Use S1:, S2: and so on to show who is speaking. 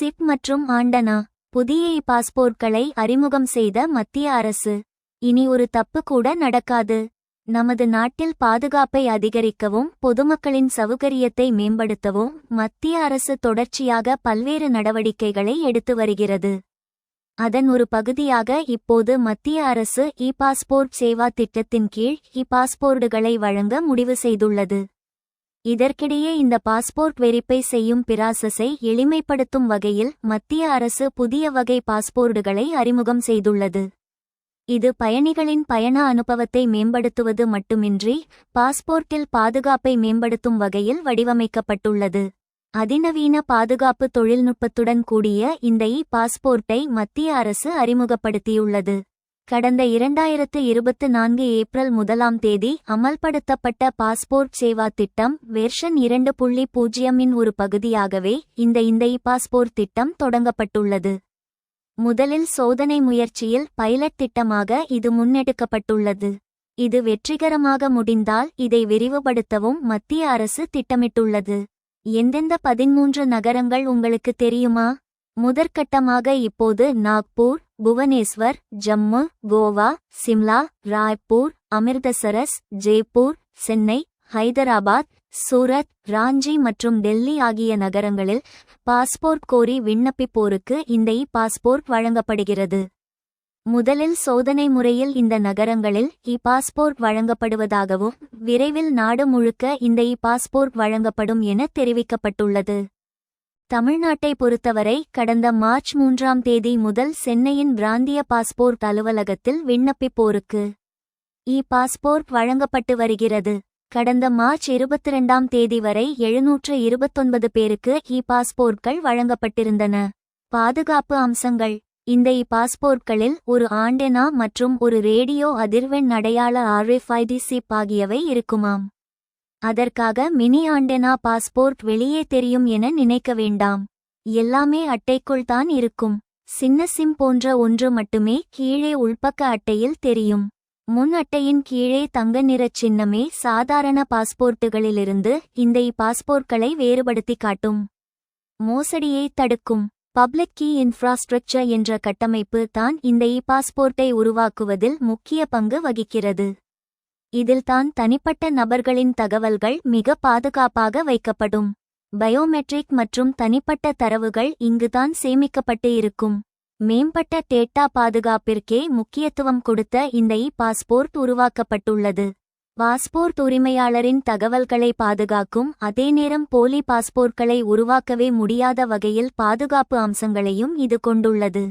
S1: Chip மற்றும் antenna புதிய பாஸ்போர்ட்களை அறிமுகம் செய்த மத்திய அரசு. இனி ஒரு தப்பு கூட நடக்காது. நமது நாட்டில் பாதுகாப்பை அதிகரிக்கவும் பொதுமக்களின் சௌகரியத்தை மேம்படுத்தவும் மத்திய அரசு தொடர்ச்சியாக பல்வேறு நடவடிக்கைகளை எடுத்து வருகிறது. அதன் ஒரு பகுதியாக இப்போது மத்திய அரசு இ பாஸ்போர்ட் சேவா திட்டத்தின் கீழ் இ பாஸ்போர்டுகளை வழங்க முடிவு செய்துள்ளது. இதற்கிடையே இந்த பாஸ்போர்ட் வெரிப்பை செய்யும் பிராசஸை எளிமைப்படுத்தும் வகையில் மத்திய அரசு புதிய வகை பாஸ்போர்டுகளை அறிமுகம் செய்துள்ளது. இது பயணிகளின் பயண அனுபவத்தை மேம்படுத்துவது மட்டுமின்றி பாஸ்போர்ட்டில் பாதுகாப்பை மேம்படுத்தும் வகையில் வடிவமைக்கப்பட்டுள்ளது. அதிநவீன பாதுகாப்பு தொழில்நுட்பத்துடன் கூடிய இந்த இ பாஸ்போர்ட்டை மத்திய அரசு அறிமுகப்படுத்தியுள்ளது. கடந்த இரண்டாயிரத்து இருபத்து நான்கு ஏப்ரல் முதலாம் தேதி அமல்படுத்தப்பட்ட பாஸ்போர்ட் சேவா திட்டம் வெர்ஷன் இரண்டு புள்ளி பூஜ்ஜியமின் ஒரு பகுதியாகவே இந்த இந்த இ பாஸ்போர்ட் திட்டம் தொடங்கப்பட்டுள்ளது. முதலில் சோதனை முயற்சியில் பைலட் திட்டமாக இது முன்னெடுக்கப்பட்டுள்ளது. இது வெற்றிகரமாக முடிந்தால் இதை விரிவுபடுத்தவும் மத்திய அரசு திட்டமிட்டுள்ளது. எந்தெந்த பதிமூன்று நகரங்கள் உங்களுக்கு தெரியுமா? முதற்கட்டமாக இப்போது நாக்பூர் புவனேஸ்வர் ஜம்மு கோவா சிம்லா ராய்ப்பூர் அமிர்தசரஸ் ஜெய்ப்பூர் சென்னை ஹைதராபாத் சூரத் ராஞ்சி மற்றும் டெல்லி ஆகிய நகரங்களில் பாஸ்போர்ட் கோரி விண்ணப்பிப்போருக்கு இந்த இ பாஸ்போர்ட் வழங்கப்படுகிறது. முதலில் சோதனை முறையில் இந்த நகரங்களில் இ பாஸ்போர்ட் வழங்கப்படுவதாகவும் விரைவில் நாடு முழுக்க இந்த இ பாஸ்போர்ட் வழங்கப்படும் என தெரிவிக்கப்பட்டுள்ளது. தமிழ்நாட்டை பொறுத்தவரை கடந்த மார்ச் மூன்றாம் தேதி முதல் சென்னையின் பிராந்திய பாஸ்போர்ட் அலுவலகத்தில் விண்ணப்பிப்போருக்கு இ பாஸ்போர்ட் வழங்கப்பட்டு வருகிறது. கடந்த மார்ச் இருபத்தி ரெண்டாம் தேதி வரை எழுநூற்று இருபத்தொன்பது பேருக்கு இ பாஸ்போர்ட்கள் வழங்கப்பட்டிருந்தன. பாதுகாப்பு அம்சங்கள். இந்த இ பாஸ்போர்ட்களில் ஒரு ஆண்டெனா மற்றும் ஒரு ரேடியோ அதிர்வெண் அடையாள ஆர்எஃப்ஐடி சிப் ஆகியவை இருக்குமாம். அதற்காக மினி ஆண்டெனா பாஸ்போர்ட் வெளியே தெரியும் என நினைக்க வேண்டாம். எல்லாமே அட்டைக்குள் தான் இருக்கும். சின்ன சிம் போன்ற ஒன்று மட்டுமே கீழே உள்பக்க அட்டையில் தெரியும். முன் அட்டையின் கீழே தங்க நிறச் சின்னமே சாதாரண பாஸ்போர்ட்டுகளிலிருந்து இந்த இ பாஸ்போர்ட்களை வேறுபடுத்தி காட்டும். மோசடியை தடுக்கும். பப்ளிக் கீ இன்ஃப்ராஸ்ட்ரக்சர் என்ற கட்டமைப்பு தான் இந்த இ பாஸ்போர்ட்டை உருவாக்குவதில் முக்கிய பங்கு வகிக்கிறது. இதில் தான் தனிப்பட்ட நபர்களின் தகவல்கள் மிக பாதுகாப்பாக வைக்கப்படும். பயோமெட்ரிக் மற்றும் தனிப்பட்ட தரவுகள் இங்குதான் சேமிக்கப்பட்டு இருக்கும். மேம்பட்ட டேட்டா பாதுகாப்பிற்கே முக்கியத்துவம் கொடுத்த இந்த இ பாஸ்போர்ட் உருவாக்கப்பட்டுள்ளது. பாஸ்போர்ட் உரிமையாளரின் தகவல்களை பாதுகாக்கும் அதே நேரம் போலி பாஸ்போர்ட்களை உருவாக்கவே முடியாத வகையில் பாதுகாப்பு அம்சங்களையும் இது கொண்டுள்ளது.